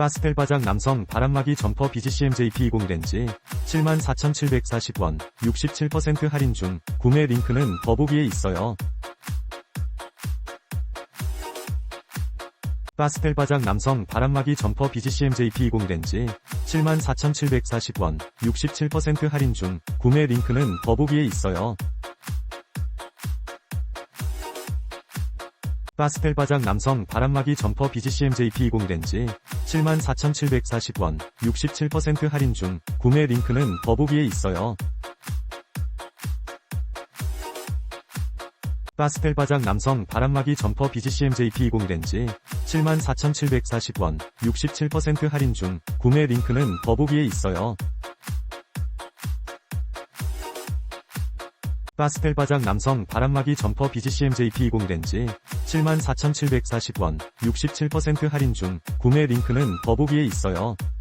파스텔 바장 남성 바람막이 점퍼 BGCMJP 20렌지 74,740원 67% 할인 중 구매 링크는 더보기에 있어요. 파스텔 바장 남성 바람막이 점퍼 BGCMJP 20렌지 74,740원 67% 할인 중 구매 링크는 더보기에 있어요. 파스텔 바장 남성 바람막이 점퍼 BGCMJP 20렌지 74,740원 67% 할인 중 구매 링크는 더보기에 있어요. 파스텔 바장 남성 바람막이 점퍼 BGCMJP 20렌지 74,740원 67% 할인 중 구매 링크는 더보기에 있어요. 파스텔 바장 남성 바람막이 점퍼 BGCMJP 20렌지 74,740원 67% 할인 중 구매 링크는 더보기에 있어요. 67% 할인 중 구매 링크는 더보기에 있어요. 67% 할인 중 구매 링크는 더보기에 있어요. 파스텔 바장 남성 바람막이 점퍼 BGCMJP 20렌지 74,740원 67% 할인 중 구매 링크는 더보기에 있어요.